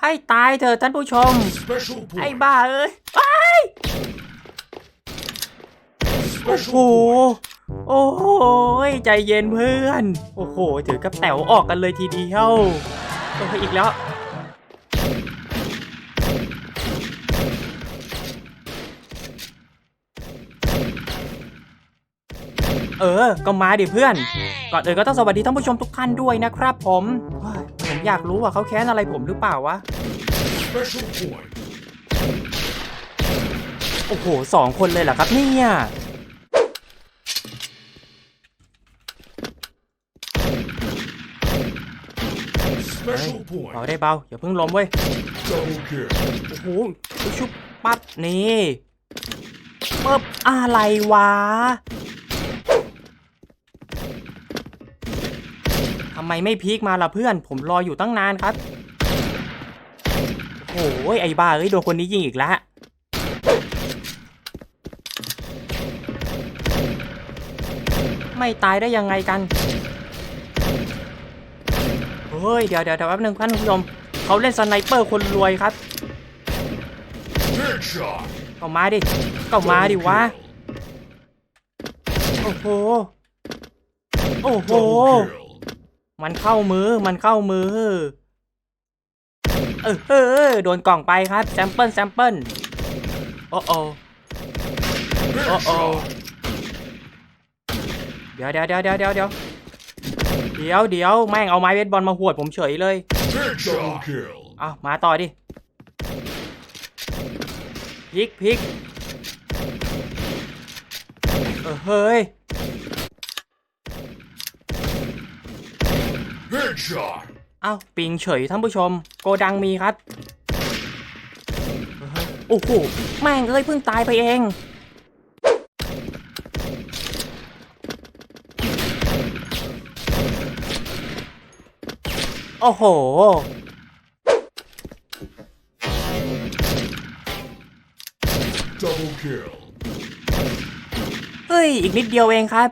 ให้ตายเถอะท่านผู้ชม Special ไอ้ point. บ้าเอ้ยอ้ายโอ้โห Special point. โอ้โหใจเย็นเพื่อน โอ้โห ถือกับแต๋วออกกันเลยทีเดียวเอออีกแล้ว เออ ก็มาดิเพื่อน ก่อนอื่นก็ต้องสวัสดีท่านผู้ชมทุกท่านด้วยนะครับผมเฮ้ยผม อยากรู้ว่าเขาแค้นอะไรผมหรือเปล่าวะ โอ้โหสองคนเลยเหรอครับเนี่ยเบาได้เบาอย่าเพิ่งล้มเว้ย โอ้โหชุบปั๊บนี่ปึ๊บอะไรวะำไมไม่พีกมาล่ะเพื่อน ผมรออยู่ตั้งนานครับโอ้โหไอ้บ้าเอ้ยโดนคนนี้ยิงอีกแล้วไม่ตายได้ยังไงกันเฮ้ยเดี๋ยวเดี๋ยวเดี๋ยวแป๊บนึงท่านผู้ชมเขาเล่นสไนเปอร์คนรวยครับ Headshot. ก็มาดิก็มาดิวะโอ้โหโอ้โห มันเข้ามือ มันเข้ามือ เออเออโดนกล่องไปครับแซมเปิลแซมเปิลโอ้โอ Headshot. เดี๋ยวเดี๋ยวเดี๋ยวเดี๋ยวเดี๋ยวเดี๋ยวเดี๋ยวเดี๋ยวแม่งเอาไม้เบสบอลมาหวดผมเฉยเลยเอามาต่อดิพลิกพลิกเออเฮ้ย Headshot. เอ้าปิงเฉยท่านผู้ชม โกดังมีครับเฮ้ยโอ้โห แม่งเอ้ยเพิ่งตายไปเอง โอ้โห Double kill. เฮ้ย อีกนิดเดียวเองครับ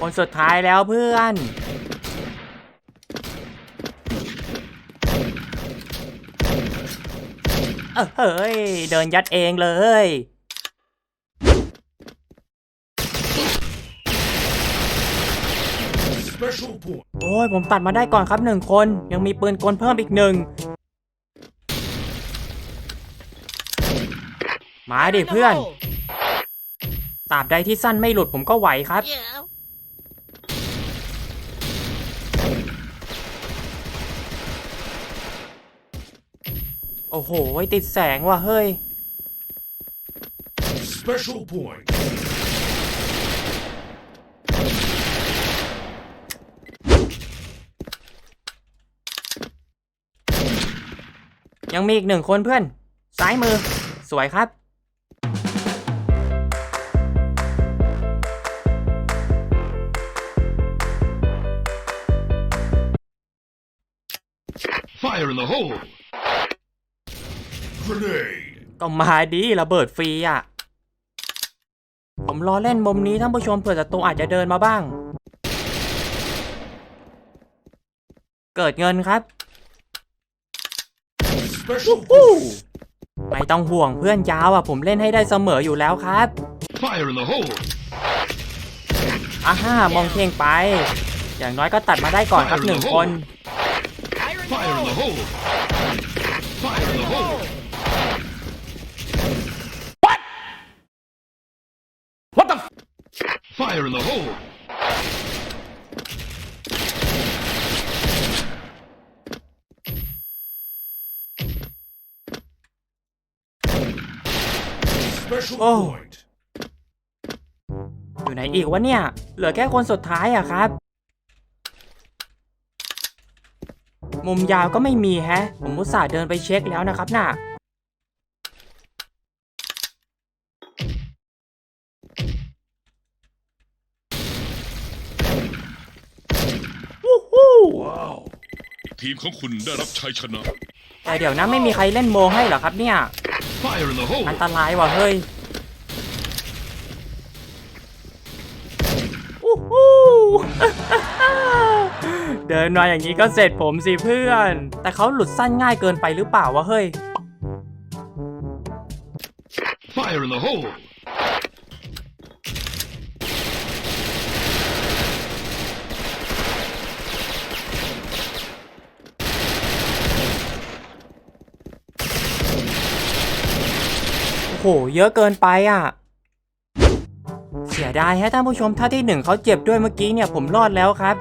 คนสุดท้ายแล้วเพื่อนเออเฮ้ย เดินยัดเองเลย Special point. โอ้ย ผมตัดมาได้ก่อนครับหนึ่งคน ยังมีปืนกลเพิ่มอีกหนึ่ง มาดิเพื่อนตราบใดที่สั้นไม่หลุดผมก็ไหวครับ Yeah. อ้โหติดแสงว่ะเฮ้ย Special point. ยังมีอีกหนึ่งคนเพื่อน ซ้ายมือ สวยครับ Fire in the hole! Grenade. ก็มาดีระเบิดฟรีอะ ผมรอเล่นมุมนี้ท่านผู้ชมเผื่อศัตรูอาจจะเดินมาบ้าง เกิดเงินครับ Special อู้ point. ไม่ต้องห่วงเพื่อนยาวอะ ผมเล่นให้ได้เสมออยู่แล้วครับ Fire in the hole! อ่าฮ่ามองเท่งไป อย่างน้อยก็ตัดมาได้ก่อนครับหนึ่งคน Fire in the hole! Fire in the hole! What? What the? F- Fire in the hole! Special Oh. point. อยู่ไหนอีกวะเนี่ย เหลือแค่คนสุดท้ายอะครับ มุมยาวก็ไม่มีแฮะ ผมมุตส่าห์เดินไปเช็คแล้วนะครับน่ะ วู้ฮู้ Wow. ทีมของคุณได้รับชัยชนะ แต่เดี๋ยวนะไม่มีใครเล่นโมให้เหรอครับเนี่ย Fire in the hole! อันตรายว่ะเฮ้ยวู้ฮู้ เดินมาอย่างนี้ก็เสร็จผมสิเพื่อน แต่เขาหลุดสั้นง่ายเกินไปหรือเปล่าวะเฮ้ย Fire in the hole! เยอะเกินไปอะ เสียดายฮะท่านผู้ชมถ้าที่หนึ่งเขาเจ็บด้วยเมื่อกี้เนี่ยผมรอดแล้วครับ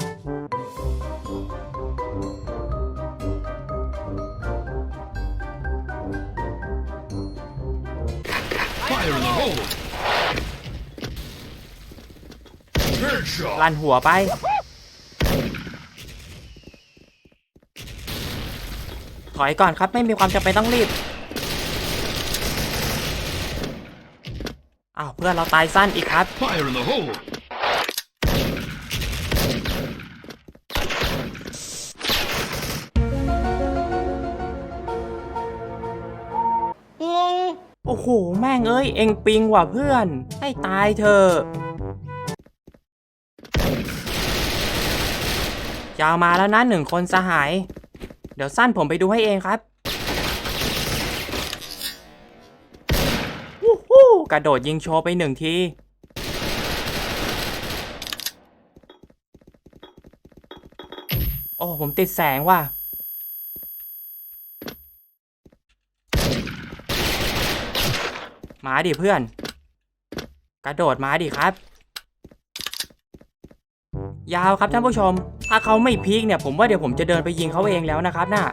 ลันหัวไป ถอยก่อนครับไม่มีความจำเป็นต้องรีบ อ้าวเพื่อนเราตายสั้นอีกครับ Fire in the hole! โอ้โห แม่งเอ้ย เอ็งปิงว่ะเพื่อน ให้ตายเถอะยาวมาแล้วนะหนึ่งคนสหาย เดี๋ยวสั้นผมไปดูให้เองครับ กระโดดยิงโชว์ไปหนึ่งทีโอ้ ผมติดแสงว่ะ มาดิเพื่อน กระโดดมาดิครับ ยาวครับท่านผู้ชม ถ้าเขาไม่พีคเนี่ย ผมว่าเดี๋ยวผมจะเดินไปยิงเขาเองแล้วนะครับน่ะ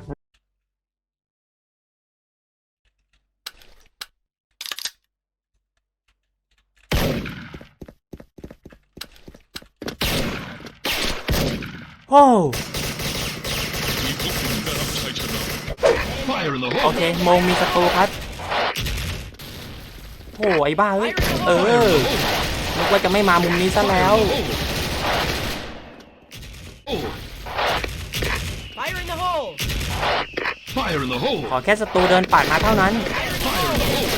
โอ้ Fire in the โอ hole! เคโมงมีศัตรูครับโอ้ไอ้บ้าเอ้ยเอ Fire in อ the hole! นึกว่าจะไม่มามุมนี้ซะแล้ว Oh! Fire in the hole! Fire in the hole! ขอแค่ศัตรูเดินปาดมาเท่านั้น Fire in the hole!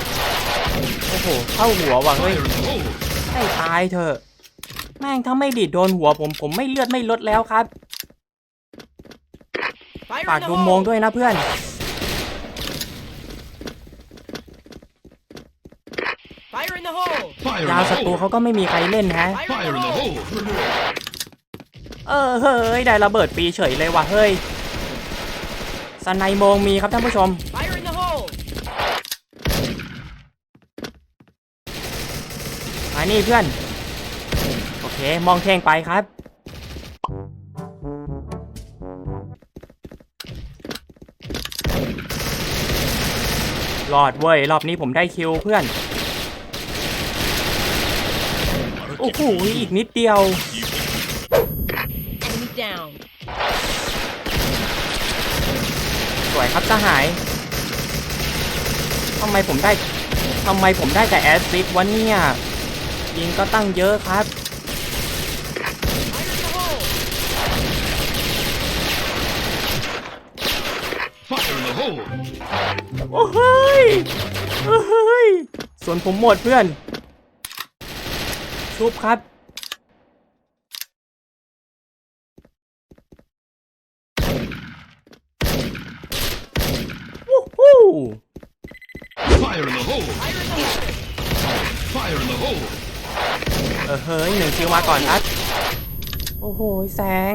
โอ้โหเข้าหัวว่ะเฮ้ย Fire in the hole! ให้ตายเถอะ แม่งถ้าไม่ดีดโดนหัวผมผมไม่เลือดไม่ลดแล้วครับ Fire ฝาก in the ดูโมง hole! ด้วยนะเพื่อน Fire in the hole! Fire in ยาว the ศัตรู hole! เขาก็ไม่มีใครเล่นแฮะ Fire in the hole! เออเฮ้ย ได้ระเบิดปีเฉยเลยว่ะเฮ้ยสไนโมงมีครับท่านผู้ชม Fire in the hole! มานี่เพื่อน โอเค มองเท่งไปครับ รอดเว้ย รอบนี้ผมได้คิวเพื่อน โอ้โห อีกนิดเดียว Enemy down. สวยครับสหายทำไมผมได้ทำไมผมได้แต่แอสซิดวะเนี่ย ยิงก็ตั้งเยอะครับ Fire in the hole! Fire in the hole! โอ้เฮ้ยโอ้เฮ้ยส่วนผมหมดเพื่อน ชุบครับ วู้ฮู้ Fire in the hole! Fire in the hole! เออเฮ้ยหนึ่งคิวมาก่อนครับ โอ้โห แสง